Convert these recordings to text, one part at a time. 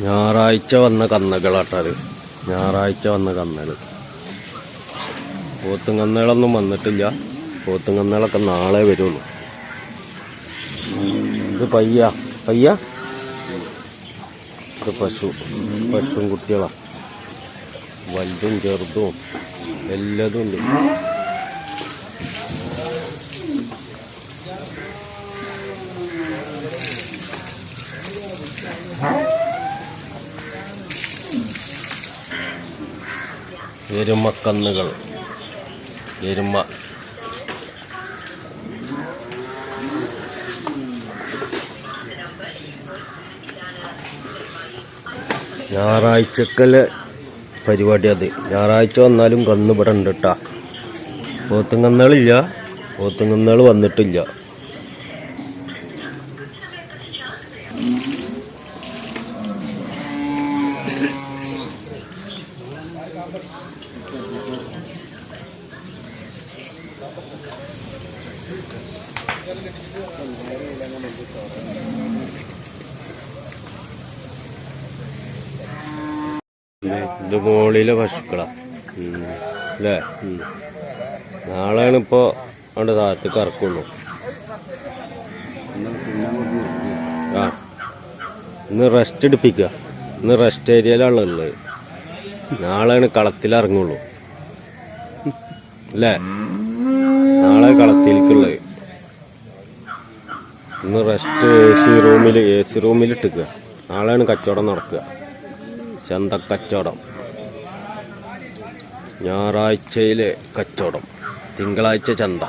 ഞായറാഴ്ച വന്ന കന്നകളാട്ടത്. ഞായറാഴ്ച വന്ന കന്നകൾ പോത്തും കന്നുകളൊന്നും വന്നിട്ടില്ല. പോത്തും കന്നുകളൊക്കെ നാളെ വരുള്ളൂ. ഇത് പയ്യ. പയ്യ? ഇത് പശു പശുവും കുട്ടികളാ. വലുതും ചെറുതും എല്ലാതും ഉണ്ട്. എരുമക്കന്നുകൾ. എരുമ. ഞായറാഴ്ചക്കൽ പരിപാടി അത്. ഞായറാഴ്ച വന്നാലും കന്ന് ഇവിടെ ഉണ്ട് കേട്ടാ പോത്തും കന്നുകളില്ല. പോത്തും കന്നുകൾ വന്നിട്ടില്ല. ഇത് മുകളിലെ പശുക്കളാ ഉം. അല്ലേ. നാളെയാണ് ഇപ്പോ അവിടെ താഴത്തേക്ക് ഇറക്കുള്ളൂ. ആ. ഇന്ന് റെസ്റ്റ് എടുപ്പിക്കുക. ഇന്ന് റെസ്റ്റ് ഏരിയയിലാണ് ഉള്ളത്. നാളെയാണ് കളത്തിലിറങ്ങുള്ളൂ അല്ലേ നാളെ കളത്തിലേക്കുള്ളത്. ഇന്ന് റെസ്റ്റ് എ സി റൂമിൽ എ സി റൂമിൽ ഇട്ടിക്കുക. നാളെയാണ് കച്ചവടം നടക്കുക. ചന്തക്കച്ചവടം. ഞായറാഴ്ചയിലെ കച്ചവടം. തിങ്കളാഴ്ച ചന്ത.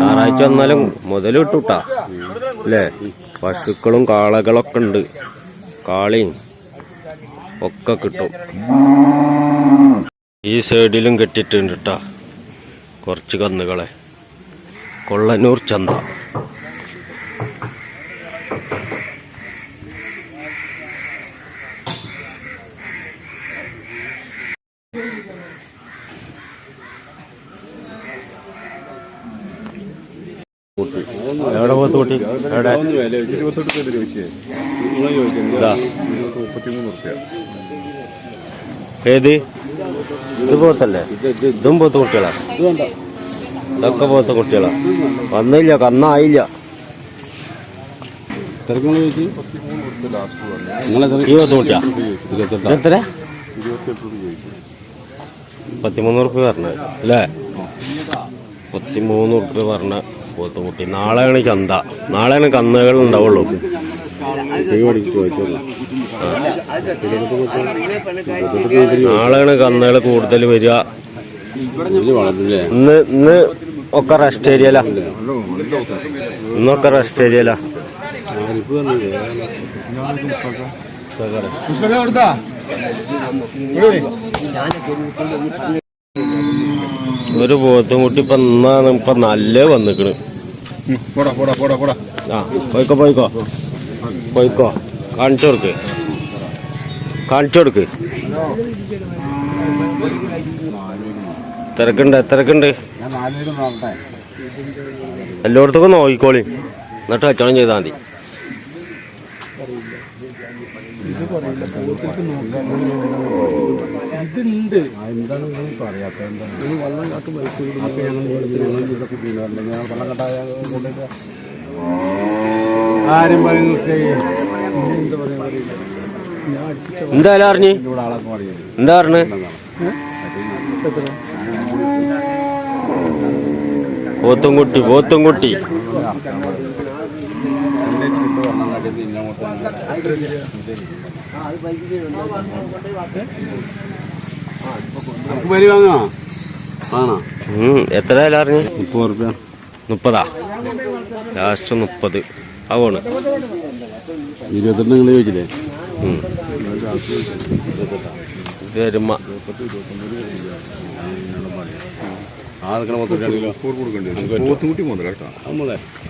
ഞായറാഴ്ച വന്നാലും മുതൽ അല്ലേ? പശുക്കളും കാളകളൊക്കെ ഉണ്ട്. കാളിയും ഒക്കെ കിട്ടും. ഈ സൈഡിലും കെട്ടിട്ടുണ്ട് കേട്ടാ കുറച്ച് കന്നുകളെ. കൊള്ളനൂർ ചന്ത. എവിടെ പോത്ത് കൂട്ടി? എവിടെ? ഇരുപത്തെട്ട് ചോദിച്ചേ നിങ്ങൾ ചോദിക്കുന്നത് ഇതാ. മുപ്പത്തിമൂന്ന് റുപ്യ ഏത്? ഇത് പോത്തല്ലേ ഇതും പോത്ത് കുട്ടികളാ. ഇതൊക്കെ പോത്ത കുട്ടികളാ. വന്നില്ല കന്നായില്ല. ചോദിച്ചു പത്തിമൂന്ന് റുപ്യ പറഞ്ഞു കുട്ടിയാ എത്ര റുപ്യ അല്ലേ? പത്തിമൂന്ന് റുപ്യ പറഞ്ഞ പോത്ത് കുട്ടി നാളെയാണ് ചന്ത. നാളെയാണ് കന്നുകൾ ഉണ്ടാവുള്ളൂ. നാളെയാണ് കന്നുകൾ കൂടുതൽ വരിക. ഇന്ന് ഇന്ന് ഒക്കെ റെസ്റ്റ് ഏരിയല ഇന്നൊക്കെ റെസ്റ്റ് ഏരിയലാ ഒരു പോത്തും കുട്ടി ഇപ്പൊ ഇപ്പൊ നല്ല വന്നിക്കണ്. ആ പോയിക്കോ പോയിക്കോ. പോയിക്കോ. കാണിച്ചു കൊടുക്ക്. കാണിച്ചു കൊടുക്ക്. തിരക്കുണ്ട് തിരക്കുണ്ട്. എല്ലായിടത്തും നോക്കിക്കോളി. എന്നിട്ട് കച്ചവടം ചെയ്താൽ മതി. എന്താണ് നിങ്ങൾ പറയാത്തത് എന്താണ്? നിങ്ങൾ വെള്ളം കാട്ട് ഇതൊക്കെ ചെയ്യുന്നുണ്ട് ഞാൻ വെള്ളം കട്ടായ കൊണ്ടിട്ട് ആരും പറയുന്നൊക്കെ എന്താ പറയാ ഞാൻ അടിച്ച എന്തായാലും അറിഞ്ഞ് ഇവിടെ ആളൊക്കെ പറയുന്നത് എന്താ പറഞ്ഞ്? പോത്തും കുട്ടി പോത്തും വരി വാങ്ങാ ആണോ എത്ര വില മുപ്പത് റുപ്യ മുപ്പതാ? ലാസ്റ്റ് മുപ്പത്. ആവാണ് ഇരുപത്തെട്ട് നിങ്ങൾ ചോദിച്ചില്ലേ?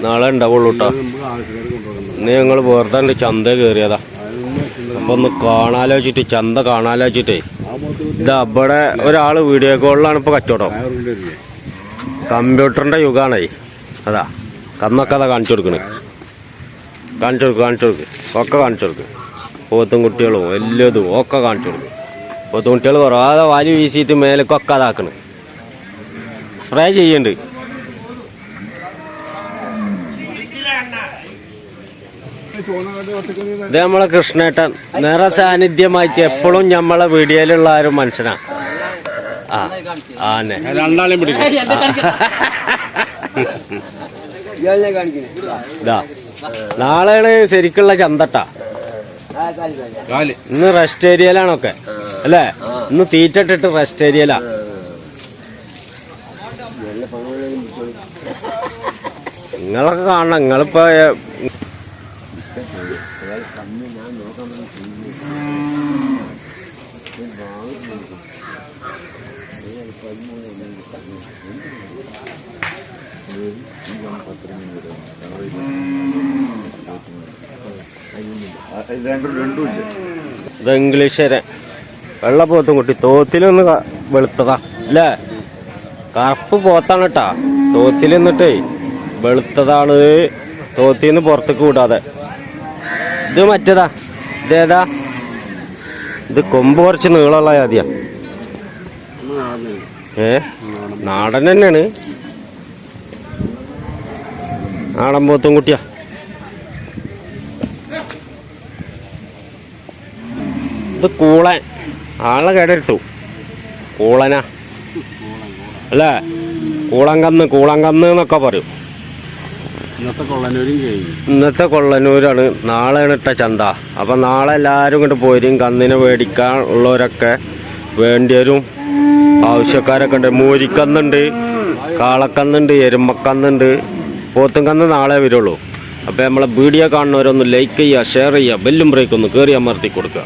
നാളെ ഉണ്ടാവുള്ളൂ കേട്ടോ ഇന്ന് ഞങ്ങൾ ചന്ത കയറിയതാ ചിന്ത അപ്പൊ ഒന്ന് കാണാലോചിച്ചിട്ട് ചന്ത കാണാലോചിച്ചിട്ടേ. ഇതാ ഇവിടെ ഒരാൾ വീഡിയോ കോളിലാണ് ഇപ്പൊ കച്ചവടം. കമ്പ്യൂട്ടറിന്റെ യുഗാണേ. അതാ കന്നൊക്കെ അതാ കാണിച്ചു കൊടുക്കണ്. കാണിച്ചു കൊടുക്കും കാണിച്ചു കൊടുക്കും. ഒക്കെ കാണിച്ചു കൊടുക്കും. പോത്തും കുട്ടികളും എല്ലാതും ഒക്കെ കാണിച്ചു കൊടുക്കും. പോത്തും കുട്ടികൾ കുറവാതെ വാലി വീശിയിട്ട് മേലേക്കൊക്കെ അതാക്കണ്. സ്പ്രേ ചെയ്യണ്ട്. ഇത് നമ്മളെ കൃഷ്ണേട്ടൻ. നിറ സാന്നിധ്യമായിട്ട് എപ്പോഴും നമ്മളെ വീഡിയോയിലുള്ള ഒരു മനുഷ്യനാ. ആ ആന്നെ രണ്ടാളെയും പിടിക്കും. ഇതാ. നാളെയാണ് ശരിക്കുള്ള ചന്തട്ടാ. കാൽ ഇന്ന് റെസ്റ്റ് ഏരിയയിലാണൊക്കെ അല്ലേ? ഇന്ന് തീറ്റ ഇട്ടിട്ട് റെസ്റ്റ് ഏരിയയിലാ നിങ്ങളൊക്കെ കാണണം. നിങ്ങളിപ്പോ രണ്ടും രണ്ടും ഇല്ല ഇത് ഇംഗ്ലീഷരെ വെള്ളപ്പോത്തും കുട്ടി. തോത്തിലൊന്ന് വെളുത്തതാ. അല്ലേ? കറുപ്പ് പോത്താണ് കേട്ടാ. തോത്തിൽ നിന്നിട്ടേ വെളുത്തതാണ്. തോത്തിൽ നിന്ന് പുറത്തേക്ക് കൂടാതെ ഇത് മറ്റേതാ? ഇതേതാ ഇത് കൊമ്പ് കുറച്ച് നീളമുള്ള ജാതിയാ. ഏ? നാടൻ തന്നെയാണ്. നാടൻ പോത്തും കുട്ടിയാ. ഇത് കൂളൻ. ആളെ കേടെടുത്തു. കൂളനാ. അല്ലേ? കൂളങ്കന്ന് കൂളങ്കന്ന് എന്നൊക്കെ പറയും. ഇന്നത്തെ കൊള്ളനൂരും ഇന്നത്തെ കൊള്ളനൂരാണ് നാളെയാണ് ഇട്ട ചന്ത. അപ്പം നാളെ എല്ലാവരും ഇങ്ങോട്ട് പോരും. കന്നിനെ മേടിക്കാൻ ഉള്ളവരൊക്കെ വേണ്ടിയവരും ആവശ്യക്കാരൊക്കെ ഉണ്ട്. മൂരിക്കന്നുണ്ട് കാളക്കന്നുണ്ട് എരുമക്കന്നുണ്ട്. പോത്തും കന്ന് നാളെ വരുള്ളൂ. അപ്പോൾ നമ്മളെ വീഡിയോ കാണുന്നവരൊന്ന് ലൈക്ക് ചെയ്യുക ഷെയർ ചെയ്യുക ബെല്ലും ബ്രേക്ക് ഒന്ന് കയറി അമർത്തി കൊടുക്കുക.